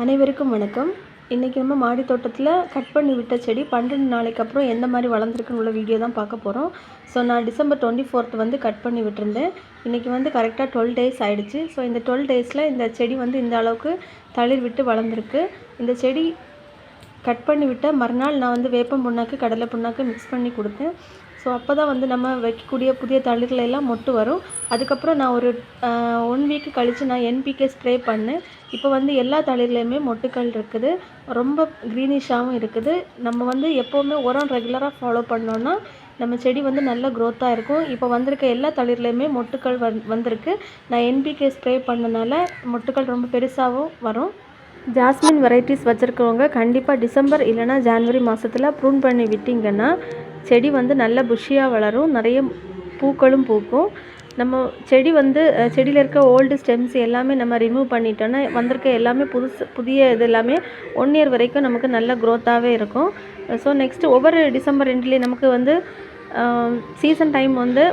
அனைவருக்கும் வணக்கம். இன்றைக்கி நம்ம மாடி தோட்டத்தில் கட் பண்ணி விட்ட செடி பன்னெண்டு நாளைக்கு அப்புறம் எந்த மாதிரி வளர்ந்துருக்குன்னு உள்ள வீடியோ தான் பார்க்க போகிறோம் ஸோ நான் டிசம்பர் டுவெண்ட்டி ஃபோர்த் வந்து கட் பண்ணி விட்டுருந்தேன். இன்றைக்கி வந்து கரெக்டாக டுவெல் டேஸ் ஆகிடுச்சு ஸோ இந்த டுவெல் டேஸில் இந்த செடி வந்து இந்த அளவுக்கு தளிர் விட்டு வளர்ந்துருக்கு. இந்த செடி கட் பண்ணி விட்ட மறுநாள் நான் வந்து வேப்பம் புண்ணாக்கு கடலை புண்ணாக்கு மிக்ஸ் பண்ணி கொடுத்தேன். ஸோ அப்போ தான் வந்து நம்ம வைக்கக்கூடிய புதிய தளிர்கள் எல்லாம் மொட்டு வரும். அதுக்கப்புறம் நான் ஒரு ஒன் வீக் கழித்து நான் என்பிகே ஸ்ப்ரே பண்ணேன். இப்போ வந்து எல்லா தளிர்லையுமே மொட்டுக்கள் இருக்குது. ரொம்ப க்ரீனிஷாகவும் இருக்குது. நம்ம வந்து எப்போவுமே உரம் ரெகுலராக ஃபாலோ பண்ணோன்னா நம்ம செடி வந்து நல்ல க்ரோத்தாக இருக்கும். இப்போ வந்திருக்க எல்லா தளிர்லையுமே மொட்டுக்கள் வந் வந்திருக்கு. நான் என்பிகே ஸ்ப்ரே பண்ணனால மொட்டுக்கள் ரொம்ப பெருசாகவும் வரும். ஜாஸ்மின் வெரைட்டிஸ் வச்சுருக்கவங்க கண்டிப்பாக டிசம்பர் இல்லைனா ஜான்வரி மாதத்தில் ப்ரூன் பண்ணி விட்டிங்கன்னா செடி வந்து நல்ல புஷியாக வளரும். நிறைய பூக்களும் பூக்கும். நம்ம செடி வந்து செடியில் இருக்க ஓல்டு ஸ்டெம்ஸ் எல்லாமே நம்ம ரிமூவ் பண்ணிட்டோன்னா வந்திருக்க எல்லாமே புதுசு புதிய இது எல்லாமே ஒன் இயர் வரைக்கும் நமக்கு நல்ல க்ரோத்தாகவே இருக்கும். ஸோ நெக்ஸ்ட்டு ஒவ்வொரு டிசம்பர் ரெண்டுலேயும் நமக்கு வந்து சீசன் டைம் வந்து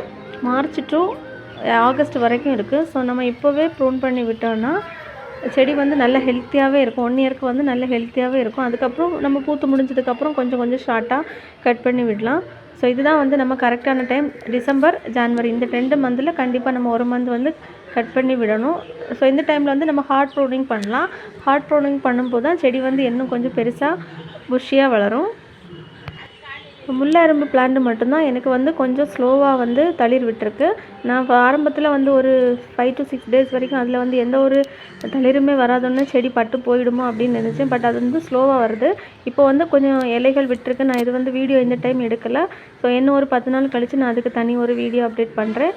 மார்ச் டு ஆகஸ்ட் வரைக்கும் இருக்குது ஸோ நம்ம இப்போவே ப்ரூன் பண்ணி விட்டோன்னா செடி வந்து நல்ல ஹெல்த்தியாகவே இருக்கும். ஒன் இயர்க்கு வந்து நல்ல ஹெல்த்தியாகவே இருக்கும். அதுக்கப்புறம் நம்ம பூத்து முடிஞ்சதுக்கப்புறம் கொஞ்சம் கொஞ்சம் ஷார்ட்டாக கட் பண்ணி விடலாம். ஸோ இதுதான் வந்து நம்ம கரெக்டான டைம் டிசம்பர் ஜான்வரி இந்த ரெண்டு மந்தில் கண்டிப்பாக நம்ம ஒரு மந்த் வந்து கட் பண்ணி விடணும். ஸோ இந்த டைமில் வந்து நம்ம ஹார்ட் ப்ரூனிங் பண்ணலாம். ஹார்ட் ப்ரூனிங் பண்ணும்போது தான் செடி வந்து இன்னும் கொஞ்சம் பெருசாக புஷ்ஷியாக வளரும். முல்லைரும்பு பிளான்ட் மட்டும்தான். எனக்கு வந்து கொஞ்சம் ஸ்லோவாக வந்து தளிர் விட்டுருக்கு. நான் இப்போ ஆரம்பத்தில் வந்து ஒரு ஃபைவ் டு சிக்ஸ் டேஸ் வரைக்கும் அதில் வந்து எந்த ஒரு தளிருமே வராதோன்னு செடி பட்டு போயிடுமோ அப்படின்னு நினச்சேன். பட் அது வந்து ஸ்லோவாக வருது. இப்போ வந்து கொஞ்சம் இலைகள் விட்டுருக்கு. நான் இது வந்து வீடியோ இந்த டைம் எடுக்கலை. ஸோ இன்னும் ஒரு பத்து நாள் கழித்து நான் அதுக்கு தனி ஒரு வீடியோ அப்டேட் பண்ணுறேன்